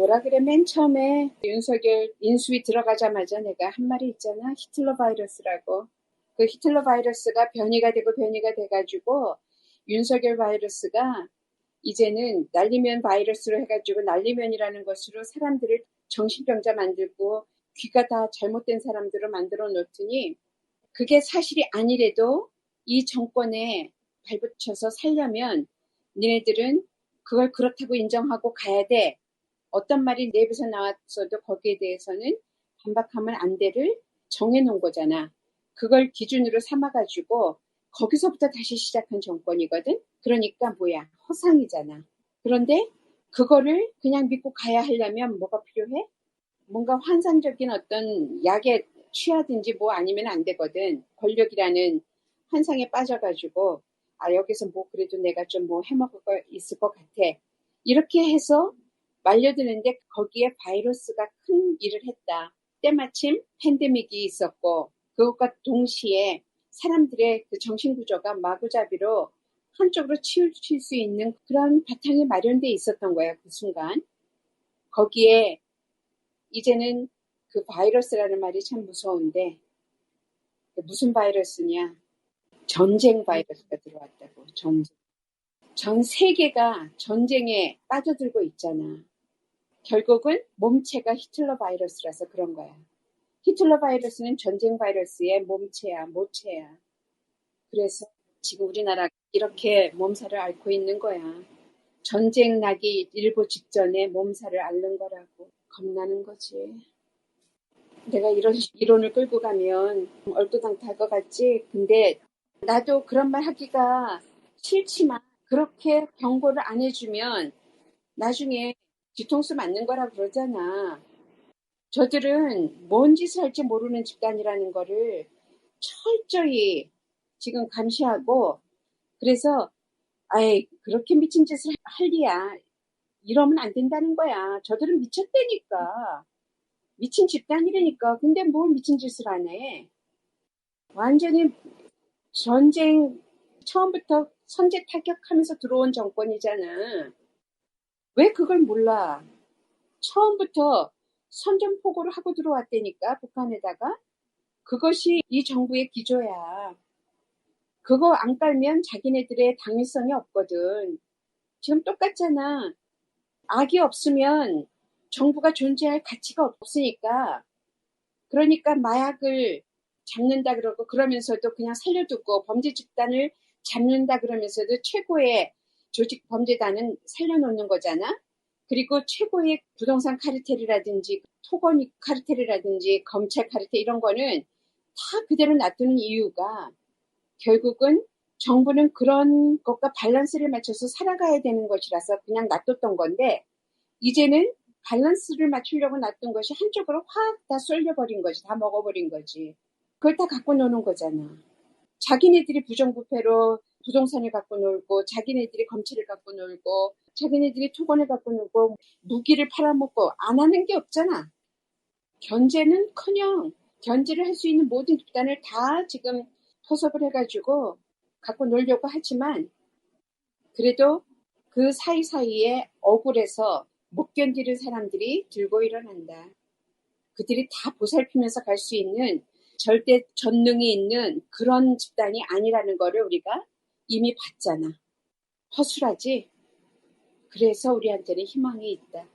뭐라 그래? 맨 처음에 윤석열 인수위 들어가자마자 내가 한 말이 있잖아. 히틀러 바이러스라고. 그 히틀러 바이러스가 변이가 되고 변이가 돼가지고 윤석열 바이러스가 이제는 날리면 바이러스로 해가지고 날리면이라는 것으로 사람들을 정신병자 만들고 귀가 다 잘못된 사람들을 만들어 놓더니 그게 사실이 아니래도 이 정권에 발붙여서 살려면 니네들은 그걸 그렇다고 인정하고 가야 돼. 어떤 말이 내 입에서 나왔어도 거기에 대해서는 반박하면 안 돼를 정해놓은 거잖아. 그걸 기준으로 삼아가지고 거기서부터 다시 시작한 정권이거든. 그러니까 뭐야 허상이잖아. 그런데 그거를 그냥 믿고 가야 하려면 뭐가 필요해? 뭔가 환상적인 어떤 약에 취하든지 뭐 아니면 안 되거든. 권력이라는 환상에 빠져가지고 아 여기서 뭐 그래도 내가 좀 뭐 해먹을 거 있을 것 같아. 이렇게 해서 말려드는데 거기에 바이러스가 큰 일을 했다. 때마침 팬데믹이 있었고 그것과 동시에 사람들의 그 정신구조가 마구잡이로 한쪽으로 치우칠 수 있는 그런 바탕이 마련돼 있었던 거예요. 그 순간. 거기에 이제는 그 바이러스라는 말이 참 무서운데 무슨 바이러스냐? 전쟁 바이러스가 들어왔다고. 전쟁. 전 세계가 전쟁에 빠져들고 있잖아. 결국은 몸체가 히틀러 바이러스라서 그런 거야. 히틀러 바이러스는 전쟁 바이러스의 몸체야, 모체야. 그래서 지금 우리나라 이렇게 몸살을 앓고 있는 거야. 전쟁 나기 일보 직전에 몸살을 앓는 거라고 겁나는 거지. 내가 이런 이론을 끌고 가면 얼토당토할 것 같지. 근데 나도 그런 말 하기가 싫지만 그렇게 경고를 안 해주면 나중에 뒤통수 맞는 거라 그러잖아. 저들은 뭔 짓을 할지 모르는 집단이라는 거를 철저히 지금 감시하고 그래서 아예 그렇게 미친 짓을 할 리야 이러면 안 된다는 거야. 저들은 미쳤다니까. 미친 집단이라니까. 근데 뭘 미친 짓을 안 해. 완전히 전쟁 처음부터 선제 타격하면서 들어온 정권이잖아. 왜 그걸 몰라? 처음부터 선전포고를 하고 들어왔다니까, 북한에다가. 그것이 이 정부의 기조야. 그거 안 깔면 자기네들의 당위성이 없거든. 지금 똑같잖아. 악이 없으면 정부가 존재할 가치가 없으니까. 그러니까 마약을 잡는다 그러고 그러면서도 그냥 살려두고 범죄 집단을 잡는다 그러면서도 최고의 조직 범죄단은 살려놓는 거잖아. 그리고 최고의 부동산 카르텔이라든지 토건 카르텔이라든지 검찰 카르텔 이런 거는 다 그대로 놔두는 이유가 결국은 정부는 그런 것과 밸런스를 맞춰서 살아가야 되는 것이라서 그냥 놔뒀던 건데 이제는 밸런스를 맞추려고 놔둔 것이 한쪽으로 확 다 쏠려버린 거지. 다 먹어버린 거지. 그걸 다 갖고 노는 거잖아. 자기네들이 부정부패로 부동산을 갖고 놀고 자기네들이 검찰을 갖고 놀고 자기네들이 토건을 갖고 놀고 무기를 팔아먹고 안 하는 게 없잖아. 견제는 커녕 견제를 할 수 있는 모든 집단을 다 지금 포섭을 해가지고 갖고 놀려고 하지만 그래도 그 사이사이에 억울해서 못 견디는 사람들이 들고 일어난다. 그들이 다 보살피면서 갈 수 있는 절대 전능이 있는 그런 집단이 아니라는 거를 우리가 이미 봤잖아. 허술하지? 그래서 우리한테는 희망이 있다.